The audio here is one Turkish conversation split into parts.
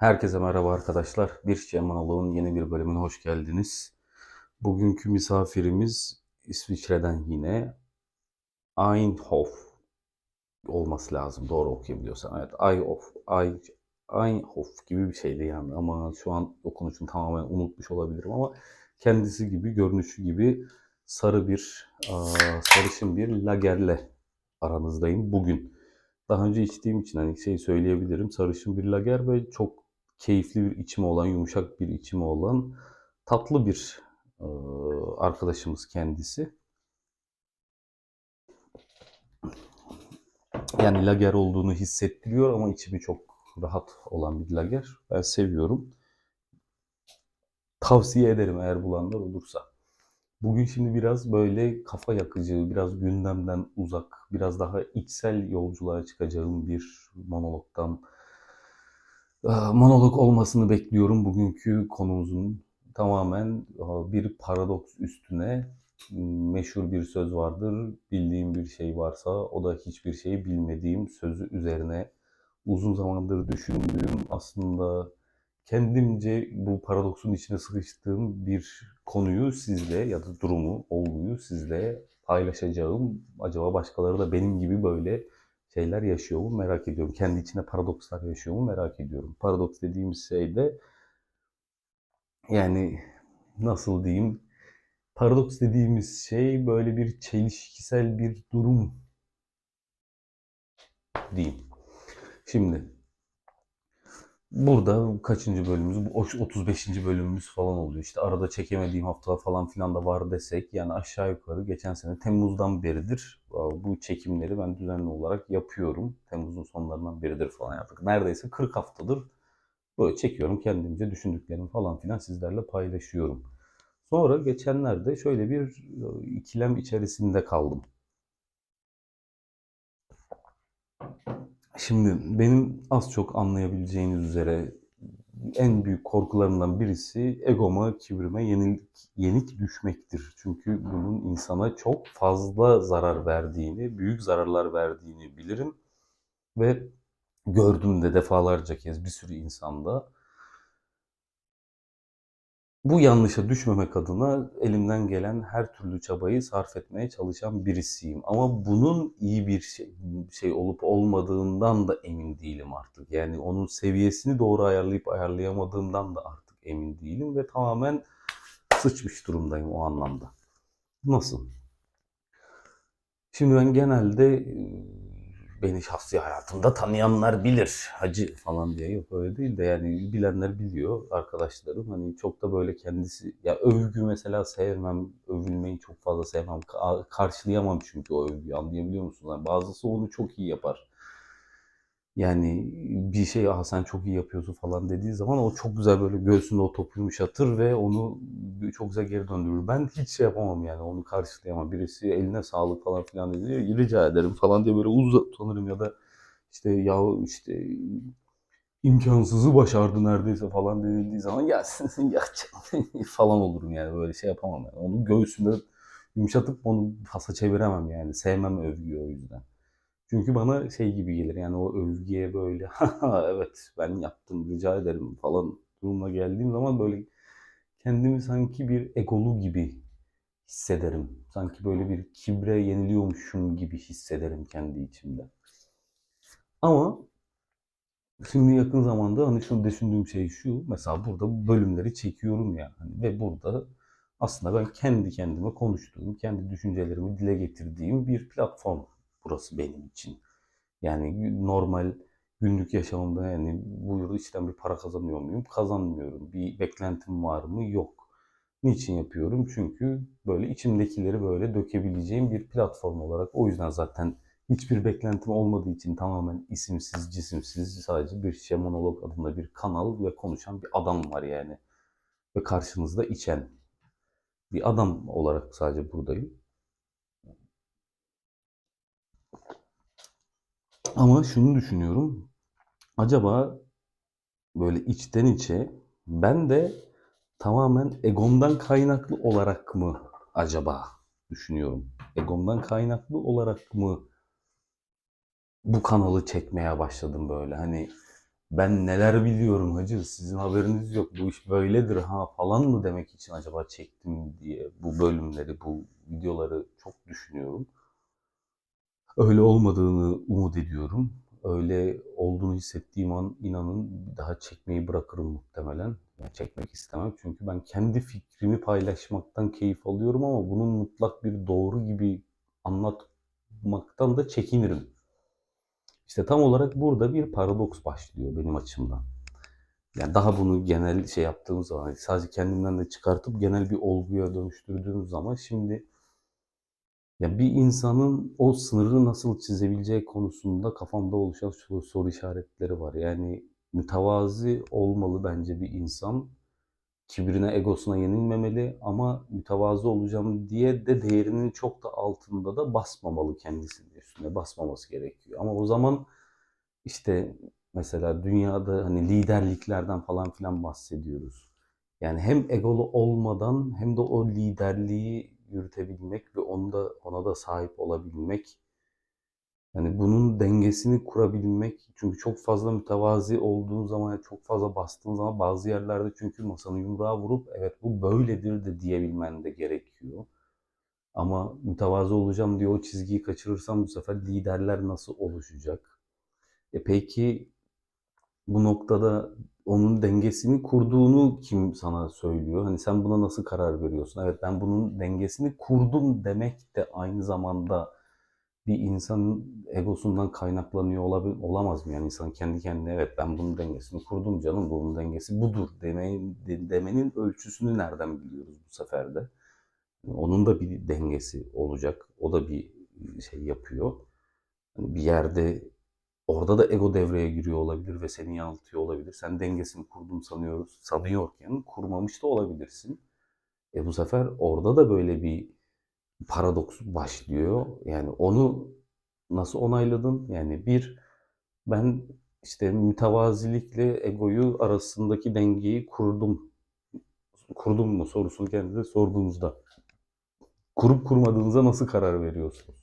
Herkese merhaba arkadaşlar. Bir Şişe Monoloğun yeni bir bölümüne hoş geldiniz. Bugünkü misafirimiz İsviçre'den yine Eindhoven olması lazım. Doğru okuyabiliyorsam. Evet, Eindhoven, Eindhoven gibi bir şeydi yani. Ama şu an okunuşunu tamamen unutmuş olabilirim ama kendisi gibi, görünüşü gibi sarı bir, sarışın bir lagerle aranızdayım bugün. Daha önce içtiğim için hani şey söyleyebilirim. Sarışın bir lager ve çok keyifli bir içimi olan, yumuşak bir içimi olan tatlı bir e, arkadaşımız kendisi. Yani lager olduğunu hissettiriyor ama içimi çok rahat olan bir lager. Ben seviyorum. Tavsiye ederim eğer bulanlar olursa. Bugün şimdi biraz böyle kafa yakıcı, biraz gündemden uzak, biraz daha içsel yolculuğa çıkacağım bir monologdan monolog olmasını bekliyorum bugünkü konumuzun. Tamamen e, bir paradoks üstüne meşhur bir söz vardır. Bildiğim bir şey varsa o da hiçbir şeyi bilmediğim sözü üzerine uzun zamandır düşündüğüm aslında kendimce bu paradoksun içine sıkıştığım bir konuyu sizle ya da durumu, olguyu sizle paylaşacağım. Acaba başkaları da benim gibi böyle şeyler yaşıyor mu merak ediyorum. Kendi içine paradokslar yaşıyor mu merak ediyorum. Paradoks dediğimiz şey de yani nasıl diyeyim paradoks dediğimiz şey böyle bir çelişkisel bir durum diyeyim. Şimdi Burada kaçıncı bölümümüz? Bu 35. bölümümüz falan oluyor. İşte arada çekemediğim haftalar falan filan da var desek yani aşağı yukarı geçen sene Temmuz'dan beridir bu çekimleri ben düzenli olarak yapıyorum. Temmuz'un sonlarından beridir falan yaptık. Neredeyse 40 haftadır böyle çekiyorum kendimce düşündüklerimi falan filan sizlerle paylaşıyorum. Sonra geçenlerde şöyle bir ikilem içerisinde kaldım. Şimdi benim az çok anlayabileceğiniz üzere en büyük korkularımdan birisi egoma, kibrime yenik, yenik düşmektir. Çünkü bunun insana çok fazla zarar verdiğini, büyük zararlar verdiğini bilirim. Ve gördüm de defalarca kez bir sürü insanda. Bu yanlışa düşmemek adına elimden gelen her türlü çabayı sarf etmeye çalışan birisiyim. Ama bunun iyi bir şey, şey olup olmadığından da emin değilim artık. Yani onun seviyesini doğru ayarlayıp ayarlayamadığımdan da artık emin değilim ve tamamen sıçmış durumdayım o anlamda. Nasıl? Şimdi ben genelde beni şahsi hayatımda tanıyanlar bilir. Hacı falan diye yok öyle değil de yani bilenler biliyor arkadaşlarım. Hani çok da böyle kendisi ya övgü mesela sevmem övülmeyi çok fazla sevmem. Karşılayamam çünkü o övgüyü anlayabiliyor musunuz? Yani bazısı onu çok iyi yapar yani bir şey ah sen çok iyi yapıyorsun falan dediği zaman o çok güzel böyle göğsünde o topu yumuşatır ve onu çok güzel geri döndürür. Ben hiç şey yapamam yani onu karşılayamam. Birisi eline sağlık falan filan dedi rica ederim falan diye böyle uzatılırım ya da işte ya işte imkansızı başardı neredeyse falan denildiği zaman ya ya falan olurum yani böyle şey yapamam yani. Onu göğsünde yumuşatıp onu pasa çeviremem yani. Sevmem övgüyü o yüzden. Çünkü bana şey gibi gelir yani o övgüye böyle evet ben yaptım rica ederim falan durumuna geldiğim zaman böyle kendimi sanki bir egolu gibi hissederim. Sanki böyle bir kibre yeniliyormuşum gibi hissederim kendi içimde. Ama şimdi yakın zamanda hani şunu düşündüğüm şey şu. Mesela burada bu bölümleri çekiyorum ya. Hani ve burada aslında ben kendi kendime konuştuğum, kendi düşüncelerimi dile getirdiğim bir platform burası benim için. Yani normal günlük yaşamımda yani bu yıl işten bir para kazanıyor muyum? Kazanmıyorum. Bir beklentim var mı? Yok. Niçin yapıyorum? Çünkü böyle içimdekileri böyle dökebileceğim bir platform olarak. O yüzden zaten hiçbir beklentim olmadığı için tamamen isimsiz, cisimsiz sadece bir şişe monolog adında bir kanal ve konuşan bir adam var yani. Ve karşınızda içen bir adam olarak sadece buradayım. Ama şunu düşünüyorum. Acaba böyle içten içe ben de tamamen egomdan kaynaklı olarak mı acaba düşünüyorum. Egomdan kaynaklı olarak mı bu kanalı çekmeye başladım böyle. Hani ben neler biliyorum hacı sizin haberiniz yok bu iş böyledir ha falan mı demek için acaba çektim diye bu bölümleri bu videoları çok düşünüyorum. Öyle olmadığını umut ediyorum. Öyle olduğunu hissettiğim an inanın daha çekmeyi bırakırım muhtemelen. Yani çekmek istemem çünkü ben kendi fikrimi paylaşmaktan keyif alıyorum ama bunun mutlak bir doğru gibi anlatmaktan da çekinirim. İşte tam olarak burada bir paradoks başlıyor benim açımdan. Yani daha bunu genel şey yaptığım zaman sadece kendimden de çıkartıp genel bir olguya dönüştürdüğüm zaman şimdi ya bir insanın o sınırı nasıl çizebileceği konusunda kafamda oluşan soru, soru işaretleri var. Yani mütevazi olmalı bence bir insan. Kibrine, egosuna yenilmemeli ama mütevazı olacağım diye de değerinin çok da altında da basmamalı kendisinin üstüne basmaması gerekiyor. Ama o zaman işte mesela dünyada hani liderliklerden falan filan bahsediyoruz. Yani hem egolu olmadan hem de o liderliği yürütebilmek ve onda ona da sahip olabilmek. Yani bunun dengesini kurabilmek. Çünkü çok fazla mütevazi olduğun zaman, çok fazla bastığın zaman bazı yerlerde çünkü masanı yumruğa vurup evet bu böyledir de diyebilmen de gerekiyor. Ama mütevazı olacağım diye o çizgiyi kaçırırsam bu sefer liderler nasıl oluşacak? E peki bu noktada onun dengesini kurduğunu kim sana söylüyor? Hani sen buna nasıl karar veriyorsun? Evet ben bunun dengesini kurdum demek de aynı zamanda bir insanın egosundan kaynaklanıyor olabil, olamaz mı? Yani insan kendi kendine evet ben bunun dengesini kurdum canım bunun dengesi budur demenin, demenin ölçüsünü nereden biliyoruz bu sefer de? Onun da bir dengesi olacak. O da bir şey yapıyor. Hani bir yerde orada da ego devreye giriyor olabilir ve seni yanıltıyor olabilir. Sen dengesini kurdum sanıyoruz, sanıyorken kurmamış da olabilirsin. E bu sefer orada da böyle bir paradoks başlıyor. Yani onu nasıl onayladın? Yani bir ben işte mütevazilikle egoyu arasındaki dengeyi kurdum. Kurdum mu sorusunu kendinize sorduğunuzda kurup kurmadığınıza nasıl karar veriyorsunuz?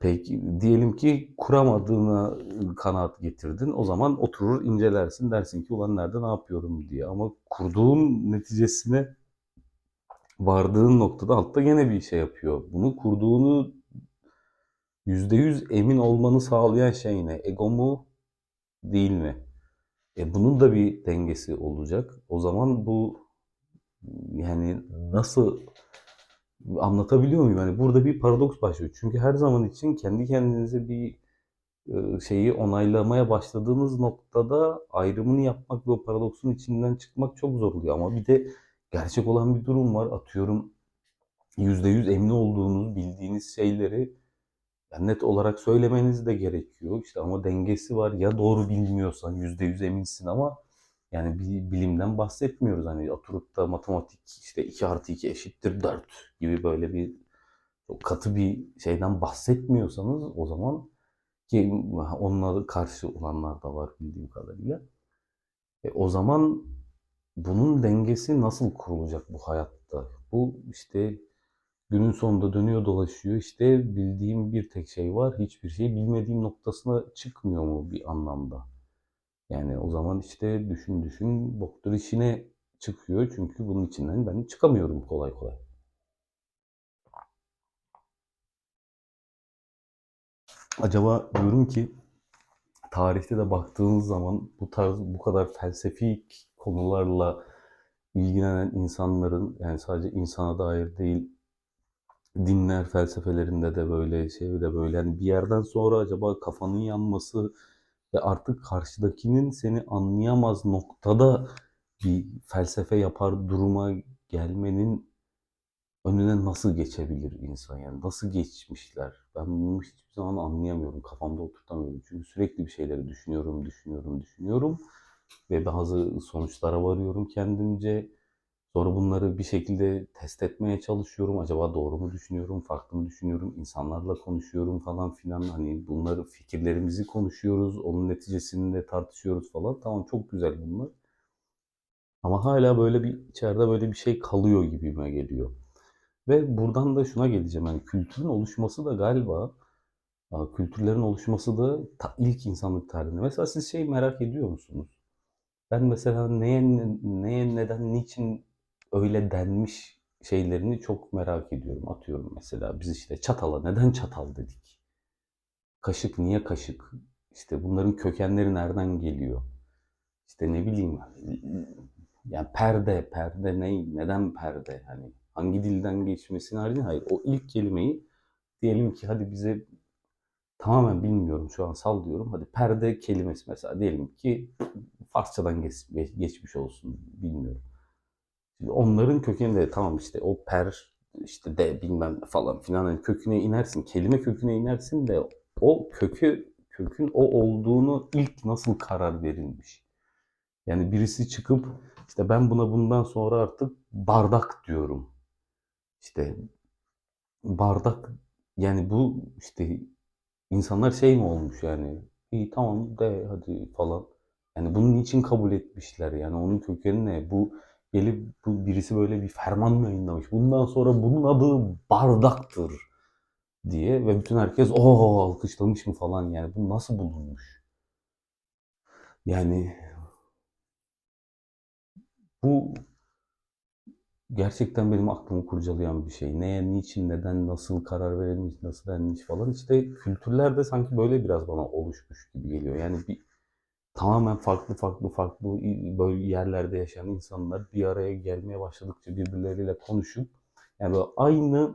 Peki diyelim ki kuramadığına kanaat getirdin. O zaman oturur incelersin dersin ki ulan nerede ne yapıyorum diye. Ama kurduğun neticesine vardığın noktada altta gene bir şey yapıyor. Bunu kurduğunu %100 emin olmanı sağlayan şey ne? Ego mu değil mi? E bunun da bir dengesi olacak. O zaman bu yani nasıl anlatabiliyor muyum? Yani burada bir paradoks başlıyor. Çünkü her zaman için kendi kendinize bir e, şeyi onaylamaya başladığınız noktada ayrımını yapmak ve o paradoksun içinden çıkmak çok zor oluyor. Ama bir de gerçek olan bir durum var. Atıyorum %100 emin olduğunuz, bildiğiniz şeyleri net olarak söylemeniz de gerekiyor. İşte ama dengesi var. Ya doğru bilmiyorsan %100 eminsin ama yani bilimden bahsetmiyoruz. Hani oturup da matematik işte 2 artı 2 eşittir 4 gibi böyle bir katı bir şeyden bahsetmiyorsanız o zaman ki onunla karşı olanlar da var bildiğim kadarıyla. E, o zaman bunun dengesi nasıl kurulacak bu hayatta? Bu işte günün sonunda dönüyor dolaşıyor. İşte bildiğim bir tek şey var. Hiçbir şey bilmediğim noktasına çıkmıyor mu bir anlamda? Yani o zaman işte düşün düşün doktor işine çıkıyor. Çünkü bunun içinden ben çıkamıyorum kolay kolay. Acaba diyorum ki tarihte de baktığınız zaman bu tarz bu kadar felsefi konularla ilgilenen insanların yani sadece insana dair değil dinler felsefelerinde de böyle şey de böyle yani bir yerden sonra acaba kafanın yanması ve artık karşıdakinin seni anlayamaz noktada bir felsefe yapar duruma gelmenin önüne nasıl geçebilir insan yani? Nasıl geçmişler? Ben bunu hiçbir zaman anlayamıyorum kafamda oturtamıyorum. Çünkü sürekli bir şeyleri düşünüyorum düşünüyorum düşünüyorum. Ve bazı sonuçlara varıyorum kendimce sonra bunları bir şekilde test etmeye çalışıyorum acaba doğru mu düşünüyorum farklı mı düşünüyorum insanlarla konuşuyorum falan filan hani bunları fikirlerimizi konuşuyoruz onun neticesinde tartışıyoruz falan tamam çok güzel bunlar ama hala böyle bir içeride böyle bir şey kalıyor gibime geliyor. Ve buradan da şuna geleceğim. Yani kültürün oluşması da galiba Kültürlerin oluşması da ilk insanlık tarihinde. Mesela siz şey merak ediyor musunuz? Ben mesela neye, neye neden, niçin öyle denmiş şeylerini çok merak ediyorum. Atıyorum mesela biz işte çatala neden çatal dedik? Kaşık niye kaşık? İşte bunların kökenleri nereden geliyor? İşte ne bileyim yani perde, perde ne, neden perde? Hani hangi dilden geçmesini haricinde hayır. O ilk kelimeyi diyelim ki hadi bize tamamen bilmiyorum şu an sallıyorum. Hadi perde kelimesi mesela diyelim ki Farsçadan geç- geçmiş olsun bilmiyorum. Onların kökeninde tamam işte o per işte de bilmem falan filan hani köküne inersin. Kelime köküne inersin de o kökü kökün o olduğunu ilk nasıl karar verilmiş? Yani birisi çıkıp işte ben buna bundan sonra artık bardak diyorum. İşte bardak yani bu işte insanlar şey mi olmuş yani iyi tamam de hadi falan. Yani bunun için kabul etmişler yani onun kökeni ne? Bu gelip bu birisi böyle bir ferman mı yayınlamış? Bundan sonra bunun adı bardaktır diye ve bütün herkes o alkışlamış mı falan yani bu nasıl bulunmuş? Yani bu gerçekten benim aklımı kurcalayan bir şey. Neye, niçin, neden, nasıl karar verilmiş, nasıl denmiş falan. İşte kültürler de sanki böyle biraz bana oluşmuş gibi geliyor. Yani bir tamamen farklı farklı farklı böyle yerlerde yaşayan insanlar bir araya gelmeye başladıkça birbirleriyle konuşup yani böyle aynı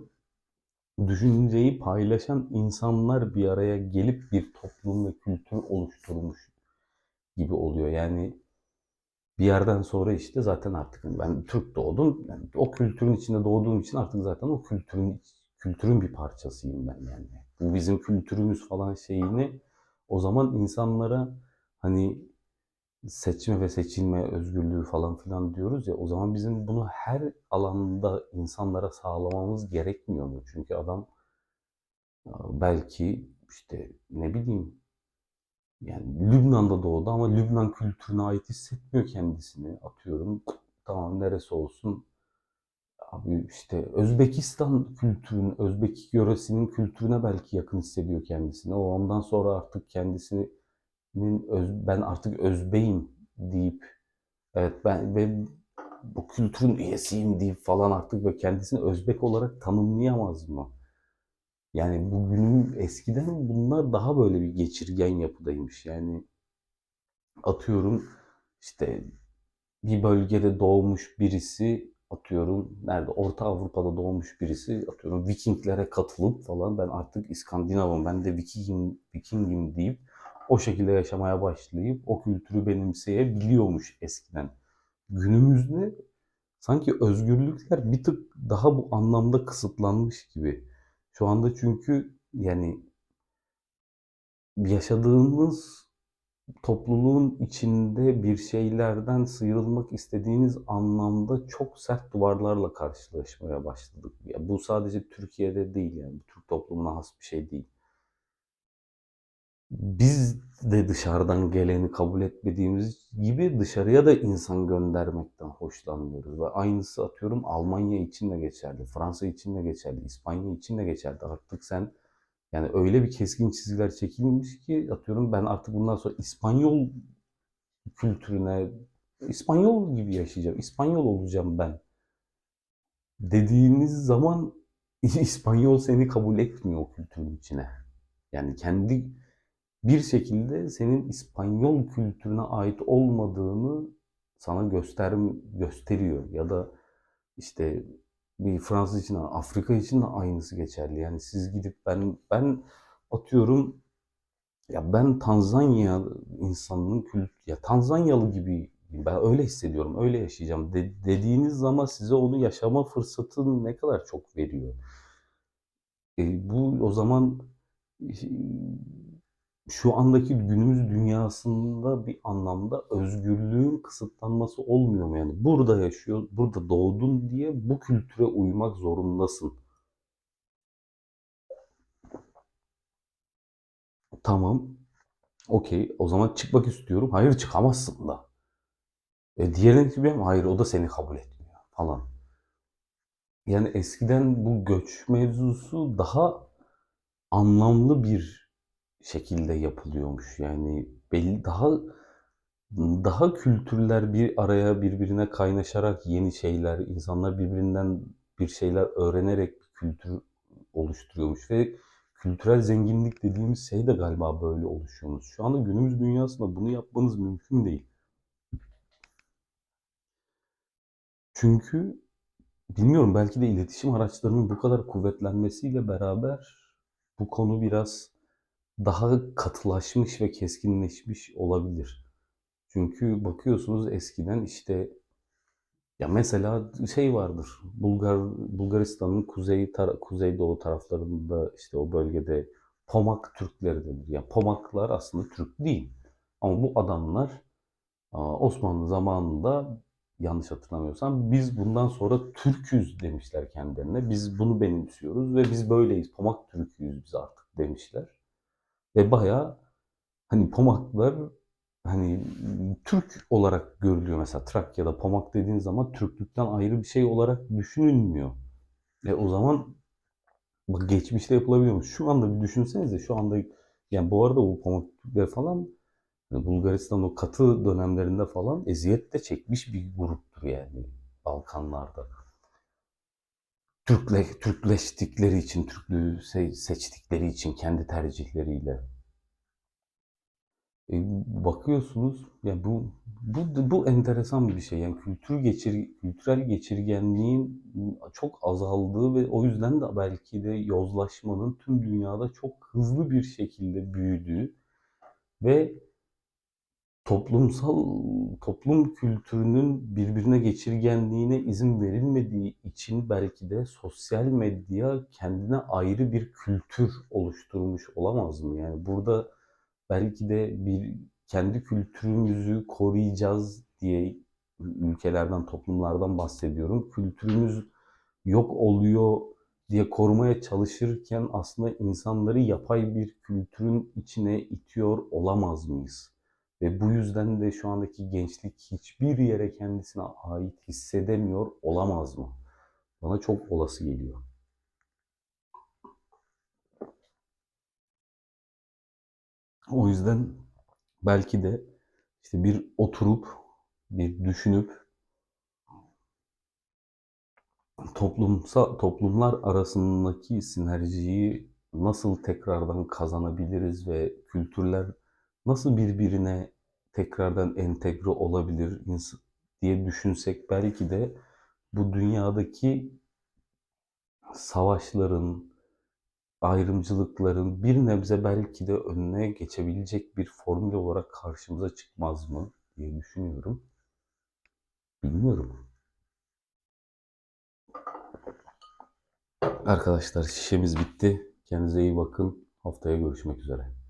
düşünceyi paylaşan insanlar bir araya gelip bir toplum ve kültür oluşturmuş gibi oluyor. Yani bir yerden sonra işte zaten artık ben Türk doğdum. Yani o kültürün içinde doğduğum için artık zaten o kültürün kültürün bir parçasıyım ben yani. Bu bizim kültürümüz falan şeyini o zaman insanlara hani seçme ve seçilme özgürlüğü falan filan diyoruz ya o zaman bizim bunu her alanda insanlara sağlamamız gerekmiyor mu? Çünkü adam belki işte ne bileyim yani Lübnan'da doğdu ama Lübnan kültürüne ait hissetmiyor kendisini. Atıyorum tamam neresi olsun. Abi işte Özbekistan kültürün, Özbek yöresinin kültürüne belki yakın hissediyor kendisini. O ondan sonra artık kendisinin öz, ben artık Özbeyim deyip evet ben ve bu kültürün üyesiyim deyip falan artık ve kendisini Özbek olarak tanımlayamaz mı? Yani bugünün eskiden bunlar daha böyle bir geçirgen yapıdaymış. Yani atıyorum işte bir bölgede doğmuş birisi atıyorum nerede Orta Avrupa'da doğmuş birisi atıyorum Vikinglere katılıp falan ben artık İskandinav'ım ben de Vikingim, Vikingim deyip o şekilde yaşamaya başlayıp o kültürü benimseyebiliyormuş eskiden. Günümüzde sanki özgürlükler bir tık daha bu anlamda kısıtlanmış gibi. Şu anda çünkü yani yaşadığımız topluluğun içinde bir şeylerden sıyrılmak istediğiniz anlamda çok sert duvarlarla karşılaşmaya başladık. Ya bu sadece Türkiye'de değil yani Türk toplumuna has bir şey değil. Biz de dışarıdan geleni kabul etmediğimiz gibi dışarıya da insan göndermekten hoşlanmıyoruz. Ve aynısı atıyorum Almanya için de geçerli, Fransa için de geçerli, İspanya için de geçerli. Artık sen yani öyle bir keskin çizgiler çekilmiş ki atıyorum ben artık bundan sonra İspanyol kültürüne İspanyol gibi yaşayacağım. İspanyol olacağım ben. Dediğiniz zaman İspanyol seni kabul etmiyor o kültürün içine. Yani kendi bir şekilde senin İspanyol kültürüne ait olmadığını sana göster gösteriyor ya da işte bir Fransız için Afrika için de aynısı geçerli. Yani siz gidip ben ben atıyorum ya ben Tanzanya insanının kült ya Tanzanyalı gibi ben öyle hissediyorum, öyle yaşayacağım de, dediğiniz zaman size onu yaşama fırsatı ne kadar çok veriyor. E, bu o zaman şu andaki günümüz dünyasında bir anlamda özgürlüğün kısıtlanması olmuyor mu? Yani burada yaşıyor, burada doğdun diye bu kültüre uymak zorundasın. Tamam, okey. O zaman çıkmak istiyorum. Hayır çıkamazsın da. E, diğerine gibi hayır o da seni kabul etmiyor falan. Yani eskiden bu göç mevzusu daha anlamlı bir şekilde yapılıyormuş. Yani belli daha daha kültürler bir araya birbirine kaynaşarak yeni şeyler, insanlar birbirinden bir şeyler öğrenerek bir kültür oluşturuyormuş ve kültürel zenginlik dediğimiz şey de galiba böyle oluşuyormuş. Şu anda günümüz dünyasında bunu yapmanız mümkün değil. Çünkü bilmiyorum belki de iletişim araçlarının bu kadar kuvvetlenmesiyle beraber bu konu biraz daha katılaşmış ve keskinleşmiş olabilir. Çünkü bakıyorsunuz eskiden işte ya mesela şey vardır. Bulgar Bulgaristan'ın kuzey tar- kuzeydoğu taraflarında işte o bölgede Pomak Türkleri denir. Ya Pomaklar aslında Türk değil. Ama bu adamlar Osmanlı zamanında yanlış hatırlamıyorsam biz bundan sonra Türküz demişler kendilerine. Biz bunu benimsiyoruz ve biz böyleyiz. Pomak Türküyüz biz artık demişler. Ve bayağı hani Pomaklar hani Türk olarak görülüyor mesela Trakya'da Pomak dediğin zaman Türklükten ayrı bir şey olarak düşünülmüyor. E o zaman bak geçmişte yapılabiliyormuş. Şu anda bir düşünsenize şu anda yani bu arada bu Türkleri falan hani Bulgaristan o katı dönemlerinde falan eziyet de çekmiş bir gruptur yani Balkanlarda. Türkle, Türkleştikleri için, Türklüğü se- seçtikleri için kendi tercihleriyle. E, bakıyorsunuz ya bu bu bu enteresan bir şey. Yani kültür geçir kültürel geçirgenliğin çok azaldığı ve o yüzden de belki de yozlaşmanın tüm dünyada çok hızlı bir şekilde büyüdüğü ve toplumsal toplum kültürünün birbirine geçirgenliğine izin verilmediği için belki de sosyal medya kendine ayrı bir kültür oluşturmuş olamaz mı? Yani burada belki de bir kendi kültürümüzü koruyacağız diye ülkelerden, toplumlardan bahsediyorum. Kültürümüz yok oluyor diye korumaya çalışırken aslında insanları yapay bir kültürün içine itiyor olamaz mıyız? Ve bu yüzden de şu andaki gençlik hiçbir yere kendisine ait hissedemiyor olamaz mı? Bana çok olası geliyor. O yüzden belki de işte bir oturup bir düşünüp toplumsal toplumlar arasındaki sinerjiyi nasıl tekrardan kazanabiliriz ve kültürler nasıl birbirine tekrardan entegre olabilir diye düşünsek belki de bu dünyadaki savaşların, ayrımcılıkların bir nebze belki de önüne geçebilecek bir formül olarak karşımıza çıkmaz mı diye düşünüyorum. Bilmiyorum. Arkadaşlar şişemiz bitti. Kendinize iyi bakın. Haftaya görüşmek üzere.